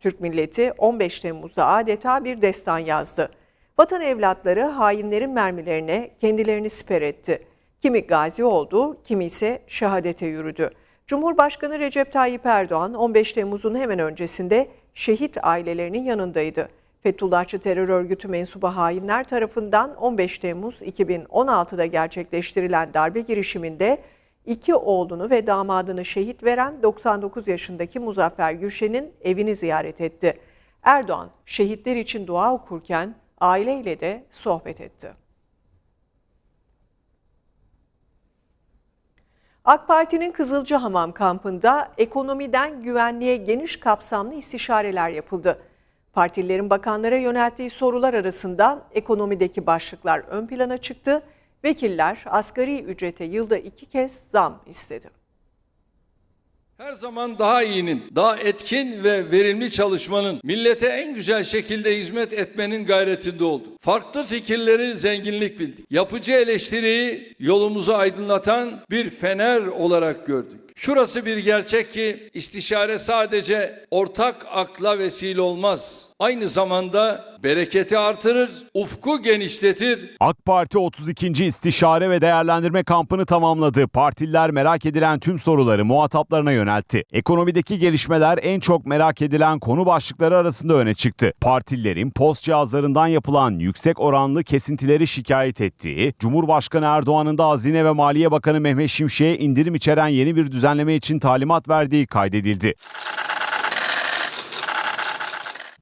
Türk milleti 15 Temmuz'da adeta bir destan yazdı. Vatan evlatları hainlerin mermilerine kendilerini siper etti. Kimi gazi oldu, kimi ise şehadete yürüdü. Cumhurbaşkanı Recep Tayyip Erdoğan 15 Temmuz'un hemen öncesinde şehit ailelerinin yanındaydı. Fethullahçı terör örgütü mensubu hainler tarafından 15 Temmuz 2016'da gerçekleştirilen darbe girişiminde iki oğlunu ve damadını şehit veren 99 yaşındaki Muzaffer Gülşen'in evini ziyaret etti. Erdoğan şehitler için dua okurken aileyle de sohbet etti. AK Parti'nin Kızılcahamam kampında ekonomiden güvenliğe geniş kapsamlı istişareler yapıldı. Partililerin bakanlara yönelttiği sorular arasında ekonomideki başlıklar ön plana çıktı. Vekiller asgari ücrete yılda iki kez zam istedi. Her zaman daha iyinin, daha etkin ve verimli çalışmanın, millete en güzel şekilde hizmet etmenin gayretinde olduk. Farklı fikirleri zenginlik bildik. Yapıcı eleştiriyi yolumuzu aydınlatan bir fener olarak gördük. Şurası bir gerçek ki istişare sadece ortak akla vesile olmaz. Aynı zamanda bereketi artırır, ufku genişletir, AK Parti 32. İstişare ve Değerlendirme kampını tamamladı. Partililer merak edilen tüm soruları muhataplarına yöneltti. Ekonomideki gelişmeler en çok merak edilen konu başlıkları arasında öne çıktı. Partililerin post cihazlarından yapılan yüksek oranlı kesintileri şikayet ettiği, Cumhurbaşkanı Erdoğan'ın da Hazine ve Maliye Bakanı Mehmet Şimşek'e indirim içeren yeni bir düzenleme için talimat verdiği kaydedildi.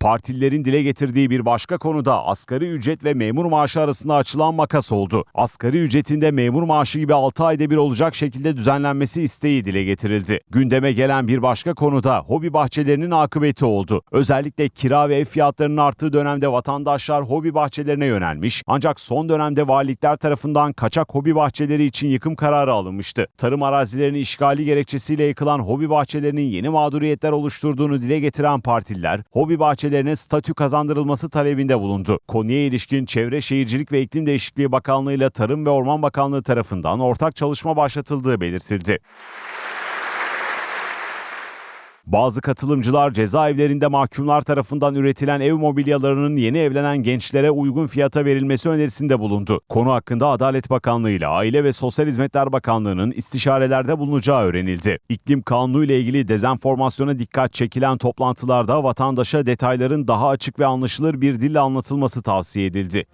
Partililerin dile getirdiği bir başka konuda asgari ücret ve memur maaşı arasında açılan makas oldu. Asgari ücretinde memur maaşı gibi 6 ayda bir olacak şekilde düzenlenmesi isteği dile getirildi. Gündeme gelen bir başka konuda hobi bahçelerinin akıbeti oldu. Özellikle kira ve ev fiyatlarının arttığı dönemde vatandaşlar hobi bahçelerine yönelmiş. Ancak son dönemde valilikler tarafından kaçak hobi bahçeleri için yıkım kararı alınmıştı. Tarım arazilerinin işgali gerekçesiyle yıkılan hobi bahçelerinin yeni mağduriyetler oluşturduğunu dile getiren partililer, hobi bahçelerine statü kazandırılması talebinde bulundu. Konuya ilişkin Çevre Şehircilik ve İklim Değişikliği Bakanlığı ile Tarım ve Orman Bakanlığı tarafından ortak çalışma başlatıldığı belirtildi. Bazı katılımcılar cezaevlerinde mahkumlar tarafından üretilen ev mobilyalarının yeni evlenen gençlere uygun fiyata verilmesi önerisinde bulundu. Konu hakkında Adalet Bakanlığı ile Aile ve Sosyal Hizmetler Bakanlığı'nın istişarelerde bulunacağı öğrenildi. İklim Kanunu ile ilgili dezenformasyona dikkat çekilen toplantılarda vatandaşa detayların daha açık ve anlaşılır bir dille anlatılması tavsiye edildi.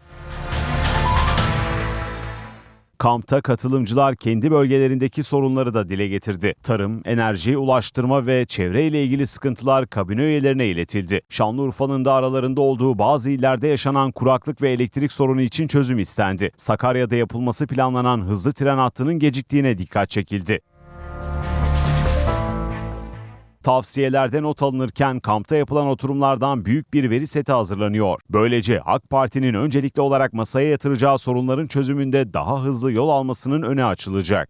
Kampta katılımcılar kendi bölgelerindeki sorunları da dile getirdi. Tarım, enerji, ulaştırma ve çevre ile ilgili sıkıntılar kabine üyelerine iletildi. Şanlıurfa'nın da aralarında olduğu bazı illerde yaşanan kuraklık ve elektrik sorunu için çözüm istendi. Sakarya'da yapılması planlanan hızlı tren hattının geciktiğine dikkat çekildi. Tavsiyelerde not alınırken kampta yapılan oturumlardan büyük bir veri seti hazırlanıyor. Böylece AK Parti'nin öncelikli olarak masaya yatıracağı sorunların çözümünde daha hızlı yol almasının öne açılacak.